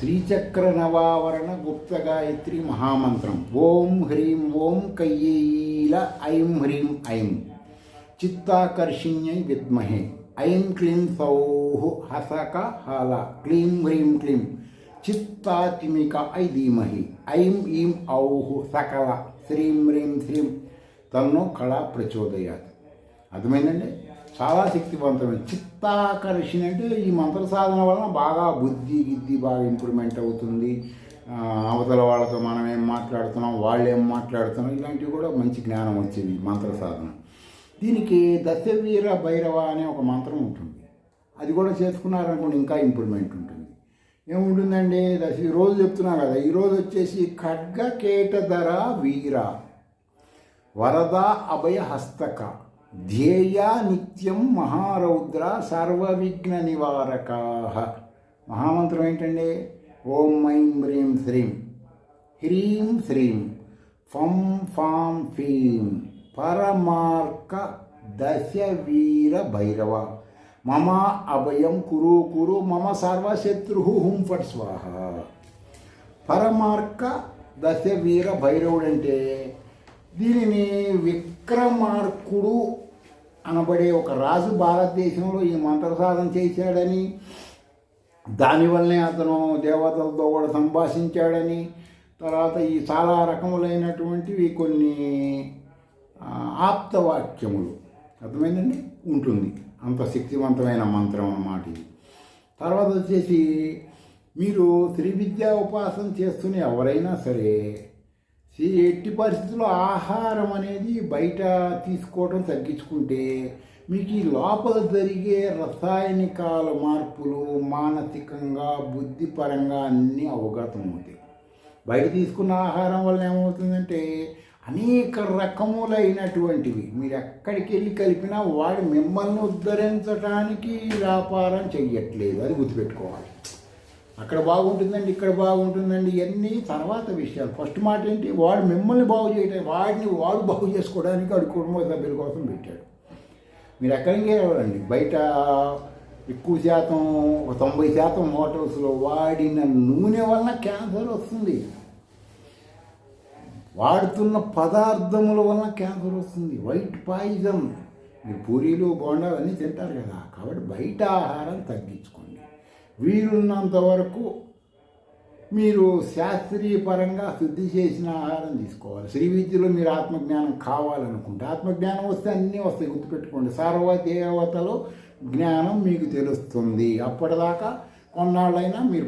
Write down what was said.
శ్రీచక్ర నవావరణ గుప్త గాయత్రి మహామంత్రం. ఓం హ్రీం ఓం కయ్యేల ఐం హ్రీం ఐం. చిత్తాకర్షిణ్యై విద్మహే. ఐం క్లీం సౌః హసక హల. క్లీం హ్రీం క్లీం. చిత్తాతిమిక ఐ ధీమహి. ఐం ఈం ఔః సకల. శ్రీం హ్రీం శ్రీం. తన్నో కళ ప్రచోదయాత్. అర్థమైందండి? చాలా శక్తివంతమైన. చిత్తాకర్షణ అంటే ఈ మంత్ర సాధన వలన బాగా బుద్ధి గిద్ది బాగా ఇంప్రూవ్మెంట్ అవుతుంది. అవతల వాళ్ళతో మనం ఏం మాట్లాడుతున్నాం వాళ్ళు ఏం మాట్లాడుతున్నాం ఇలాంటివి కూడా మంచి జ్ఞానం వచ్చేది మంత్ర సాధన. దీనికి దశవీర భైరవ అనే ఒక మంత్రం ఉంటుంది. అది కూడా చేసుకున్నారనుకోండి ఇంకా ఇంప్రూవ్మెంట్ ఉంటుంది. ఏముంటుందండి? దశ రోజు చెప్తున్నా కదా ఈరోజు వచ్చేసి ఖడ్గ కేటధర వీర వరద అభయ హస్తక. ధ్యేయా నిత్యం మహారౌద్ర సర్వవిఘ్న నివారకాహ మహామంత్రం ఏంటండి? ఓం ఐం హ్రీం శ్రీం. హ్రీం శ్రీం. ఫం ఫాం ఫీం. పరమార్క దశ వీర భైరవ. మమ అభయం కురు కురు మమ సర్వశత్రు హుం ఫట్ స్వాహ. పరమార్క దశ వీర భైరవుడంటే అంటే దీనిని విక్రమార్కుడు అనబడే ఒక రాజు భారతదేశంలో ఈ మంత్ర సాధన చేశాడని దానివల్లనే అతను దేవతలతో కూడా సంభాషించాడని తర్వాత ఈ చాలా రకములైనటువంటివి కొన్ని ఆప్తవాక్యములు. అర్థమైందండి? ఉంటుంది. అంత శక్తివంతమైన మంత్రం అన్నమాట ఇది. తర్వాత వచ్చేసి మీరు త్రివిద్యా ఉపాసన చేస్తున్న ఎవరైనా సరే ఎట్టి పరిస్థితుల్లో ఆహారం అనేది బయట తీసుకోవడం తగ్గించుకుంటే మీకు ఈ లోపల జరిగే రసాయనికాల మార్పులు మానసికంగా బుద్ధిపరంగా అన్నీ అవగతం అవుతాయి. బయట తీసుకున్న ఆహారం వల్ల ఏమవుతుందంటే అనేక రకములైనటువంటివి మీరు ఎక్కడికి వెళ్ళి కలిపినా వాడు మిమ్మల్ని ఉద్ధరించడానికి వ్యాపారం చెయ్యట్లేదు అది గుర్తుపెట్టుకోవాలి. అక్కడ బాగుంటుందండి ఇక్కడ బాగుంటుందండి ఇవన్నీ తర్వాత విషయాలు. ఫస్ట్ మాట ఏంటి? వాడు మిమ్మల్ని బాగు చేయడం వాడిని వాడు బాగు చేసుకోవడానికి వాడి కుటుంబ సభ్యుల కోసం పెట్టాడు. మీరు ఎక్కడికి వెళ్ళండి బయట ఎక్కువ శాతం ఒక తొంభై శాతం హోటల్స్లో వాడిన నూనె వలన క్యాన్సర్ వస్తుంది. వాడుతున్న పదార్థముల వలన క్యాన్సర్ వస్తుంది. White poison. మీరు పూరీలు బోండాలు అన్నీ తింటారు కదా. కాబట్టి బయట ఆహారం తగ్గించుకోండి. వీలున్నంత వరకు మీరు శాస్త్రీయపరంగా శుద్ధి చేసిన ఆహారం తీసుకోవాలి. శ్రీ విద్యలో మీరు ఆత్మజ్ఞానం కావాలనుకుంటే ఆత్మజ్ఞానం వస్తే అన్నీ వస్తాయి. గుర్తుపెట్టుకోండి. సర్వదేవతలో జ్ఞానం మీకు తెలుస్తుంది. అప్పటిదాకా కొన్నాళ్ళైనా మీరు